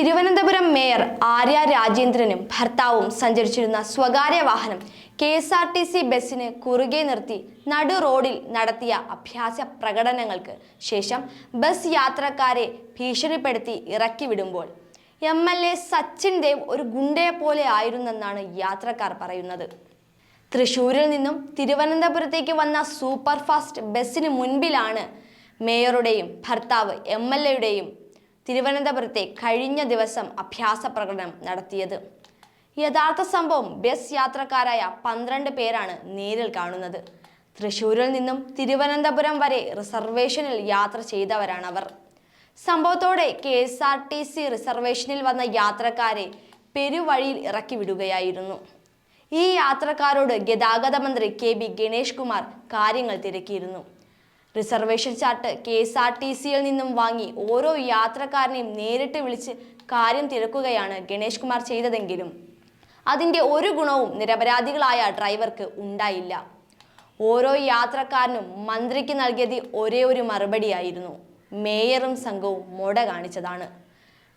Thiruvananthapuram mayor Arya രാജേന്ദ്രനും ഭർത്താവും സഞ്ചരിച്ചിരുന്ന സ്വകാര്യ വാഹനം K S R T C ബസ്സിന് കുറുകെ നിർത്തി നടു റോഡിൽ നടത്തിയ അഭ്യാസ പ്രകടനങ്ങൾക്ക് ശേഷം ബസ് യാത്രക്കാരെ ഭീഷണിപ്പെടുത്തി ഇറക്കി വിടുമ്പോൾ M L A Sachin Dev ഒരു ഗുണ്ടയെ പോലെ ആയിരുന്നെന്നാണ് യാത്രക്കാർ പറയുന്നത്. തൃശൂരിൽ നിന്നും തിരുവനന്തപുരത്തേക്ക് വന്ന സൂപ്പർ ഫാസ്റ്റ് ബസ്സിന് മുൻപിലാണ് മേയറുടെയും ഭർത്താവ് എം എൽ എയുടെയും തിരുവനന്തപുരത്തെ കഴിഞ്ഞ ദിവസം അഭ്യാസ പ്രകടനം നടത്തിയത്. യഥാർത്ഥ സംഭവം ബസ് യാത്രക്കാരായ പന്ത്രണ്ട് പേരാണ് നേരിൽ കാണുന്നത്. തൃശൂരിൽ നിന്നും തിരുവനന്തപുരം വരെ റിസർവേഷനിൽ യാത്ര ചെയ്തവരാണവർ. സംഭവത്തോടെ K S R T C റിസർവേഷനിൽ വന്ന യാത്രക്കാരെ പെരുവഴിയിൽ ഇറക്കി വിടുകയായിരുന്നു. ഈ യാത്രക്കാരോട് ഗതാഗത മന്ത്രി കെ ബി ഗണേഷ് കുമാർ കാര്യങ്ങൾ തിരക്കിയിരുന്നു. Reservation chart K S R T സിയിൽ നിന്നും വാങ്ങി ഓരോ യാത്രക്കാരനെയും നേരിട്ട് വിളിച്ച് കാര്യം തിരക്കുകയാണ് ഗണേഷ് കുമാർ ചെയ്തതെങ്കിലും. അതിന്റെ ഒരു ഗുണവും നിരപരാധികളായ ഡ്രൈവർക്ക് ഉണ്ടായില്ല. ഓരോ യാത്രക്കാരനും മന്ത്രിക്ക് നൽകിയത് ഒരേ ഒരു മറുപടിയായിരുന്നു. മേയറും സംഘവും മൊട കാണിച്ചതാണ്.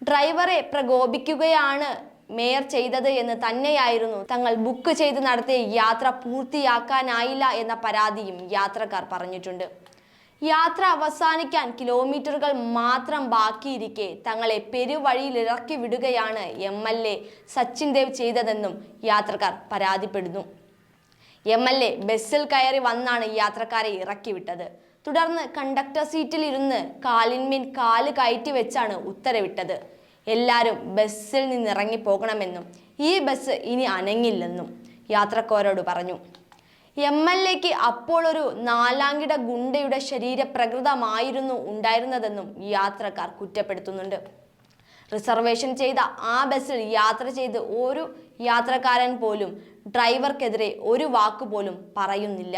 ഡ്രൈവറെ പ്രകോപിക്കുകയാണ് മേയർ ചെയ്തത് എന്ന് തന്നെയായിരുന്നു തങ്ങൾ ബുക്ക് ചെയ്ത് നടത്തിയ യാത്ര പൂർത്തിയാക്കാനായില്ല എന്ന പരാതിയും യാത്രക്കാർ പറഞ്ഞിട്ടുണ്ട്. യാത്ര അവസാനിക്കാൻ കിലോമീറ്ററുകൾ മാത്രം ബാക്കിയിരിക്കെ തങ്ങളെ പെരുവഴിയിൽ ഇറക്കി വിടുകയാണ് M L A Sachin Dev ചെയ്തതെന്നും യാത്രക്കാർ പരാതിപ്പെടുന്നു. എം എൽ എ ബസ്സിൽ കയറി വന്നാണ് യാത്രക്കാരെ ഇറക്കി വിട്ടത് തുടർന്ന് കണ്ടക്ടർ സീറ്റിൽ ഇരുന്ന് കാലിന്മേൽ കാൽ കയറ്റി വെച്ചാണ് ഉത്തരവിട്ടത്. എല്ലാവരും ബസ്സിൽ നിന്നിറങ്ങി പോകണമെന്നും ഈ ബസ് ഇനി അനങ്ങില്ലെന്നും യാത്രക്കാരോട് പറഞ്ഞു. എം എൽ എക്ക് അപ്പോൾ ഒരു നാലാംകിട ഗുണ്ടയുടെ ശരീരപ്രകൃതമായിരുന്നു ഉണ്ടായിരുന്നതെന്നും യാത്രക്കാർ കുറ്റപ്പെടുത്തുന്നുണ്ട്. റിസർവേഷൻ ചെയ്ത ആ ബസ്സിൽ യാത്ര ചെയ്ത് ഒരു യാത്രക്കാരൻ പോലും ഡ്രൈവർക്കെതിരെ ഒരു വാക്ക് പോലും പറയുന്നില്ല.